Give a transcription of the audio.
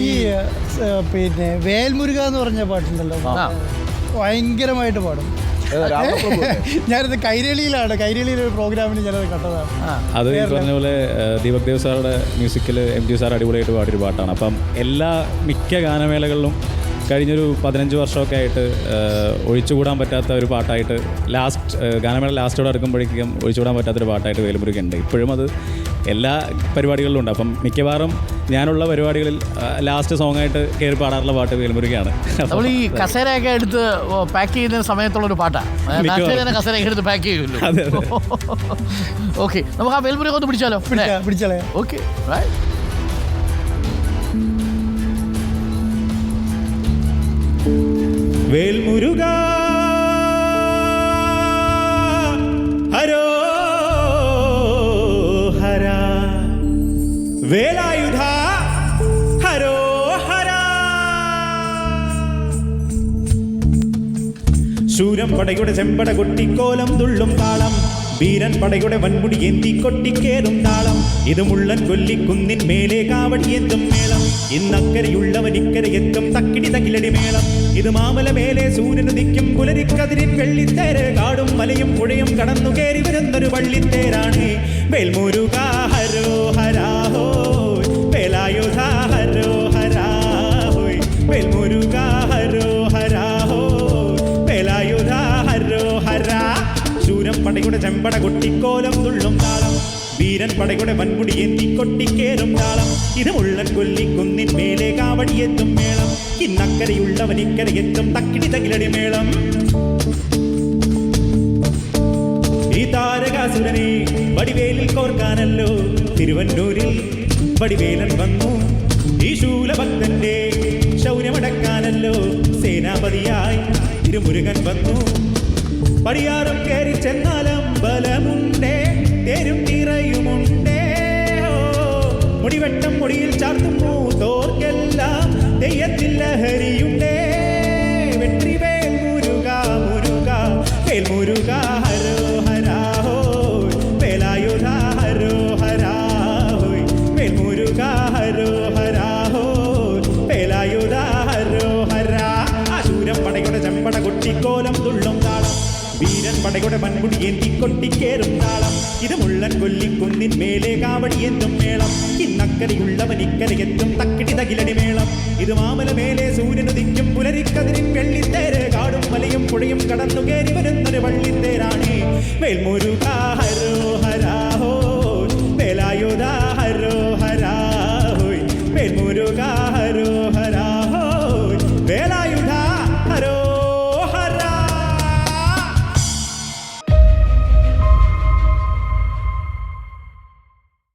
ഈ പിന്നെ വേൽമുരുക എന്ന് പറഞ്ഞ പാട്ടുണ്ടല്ലോ. ആ. ഭയങ്കരമായിട്ട് പാടും. ഞാനത് കൈരളിയിലാണ്. കൈരളിയിലെ ഒരു പ്രോഗ്രാമിന് ഞാനത് കണ്ടതാണ്. അത് ഈ പറഞ്ഞ പോലെ ദീപക് ദേവ് സാറുടെ മ്യൂസിക്കിൽ എം ജി സാർ അടിപൊളിയായിട്ട് പാടിയൊരു പാട്ടാണ്. അപ്പം എല്ലാ മിക്ക ഗാനമേളകളിലും കഴിഞ്ഞൊരു പതിനഞ്ച് വർഷമൊക്കെ ആയിട്ട് ഒഴിച്ചുകൂടാൻ പറ്റാത്ത ഒരു പാട്ടായിട്ട് ലാസ്റ്റ് ഗാനമേള ലാസ്റ്റോടെ അടുക്കുമ്പോഴേക്കും ഒഴിച്ചുകൂടാൻ പറ്റാത്തൊരു പാട്ടായിട്ട് വേലുമുരുകൻ ഉണ്ട്. ഇപ്പോഴും അത് എല്ലാ പരിപാടികളിലും ഉണ്ട്. അപ്പം മിക്കവാറും ഞാനുള്ള പരിപാടികളിൽ ലാസ്റ്റ് സോങ് ആയിട്ട് കയറി പാടാറുള്ള പാട്ട് വേലുമുരുകയാണ്. നമ്മൾ ഈ കസേരയൊക്കെ എടുത്ത് പാക്ക് ചെയ്യുന്ന സമയത്തുള്ള ഒരു പാട്ടാണ് കസേരയൊക്കെ എടുത്ത് പാക്ക് ചെയ്യുമല്ലോ. ഓക്കെ നമുക്ക് ആ വേൽമുരുക ഒന്ന് പിടിച്ചാലോ? പിടിച്ചാലേ. ഓക്കെ വേൽമുരുക. ഹരോ ഹര. വേലായുധ ഹരോ ഹര. ശൂരം പടയുടെ ചെമ്പട കൊട്ടിക്കോലം തുള്ളും താളം വീരൻ പടയുടെ വൻമുടി എന്തി കൊട്ടിക്കേറും താളം. ഇത് മുള്ളൻ കൊല്ലിക്കുന്നിൻ മേലെ കാവടി എന്തും മേളം. ഇന്നക്കരയുള്ളവൻ ഇക്കരെ എത്തും തക്കിടി തകിലടി മേളം. ഇത് മാമല മേലെ സൂര്യനുദിക്കും പുലരിക്കതിരിൻ വെള്ളിത്തേര് കാടും മലയും പുഴയും കടന്നു കയറി വരുന്നൊരു വള്ളിത്തേരാണ്. വേൽമുരുക പടയുടെ ചെമ്പട കൊട്ടിക്കോലം തുള്ളും താളം. വീരൻ പടയുടെ വൻകുടി എന്തി കൊട്ടിക്കേറും താളം. ഇത് മുള്ളൻ കൊല്ലിക്കുന്നിൻ മേലെ കാവടിയെത്തും മേളം. ഇന്നക്കരയുള്ളവൻ ഇക്കരയെത്തും തക്കിടി തകിലടി മേളം. ഈ താരകാസുരനെ വടിവേലിൽ കോർക്കാനല്ലോ. തിരുവന്നൂരിൽ വടിവേലൻ വന്നു. ഈ ശൂലഭക്തന്റെ ശൗര്യമടക്കാനല്ലോ. സേനാപതിയായി തിരുമുരുകൻ വന്നു. പടിയാറും കയറി ചെന്നാലും ബലമുണ്ടേ തേരും നിറയുമുണ്ടേ. മുടിവെട്ടം മുടിയിൽ ചാർത്തുന്നു തോർക്കെല്ലാം തെയ്യത്തിൽ ലഹരിയുണ്ടേ വീരൻ പടയുടെ മൺമുടി ഏന്തിക്കൊണ്ടിക്കേറും താളം. ഇത് മുള്ളൻ കൊല്ലിക്കുന്നിൻ മേലെ കാവടി എന്നും മേളം. ഇന്നക്കരയുള്ളവൻ ഇക്കരയെത്തും തക്കിടി തകിലടി മേളം. ഇത് മാമല മേലെ സൂര്യനുദിക്കും പുലരിക്കതിരും വെള്ളിത്തേര് കാടും മലയും പുഴയും കടന്നു കയറി വരുന്നൊരു വള്ളിത്തേരാണ്. മേൽമുരുകാഹരോഹരാഹോ ഹരോഹരാഹോ മേൽമുരുകാ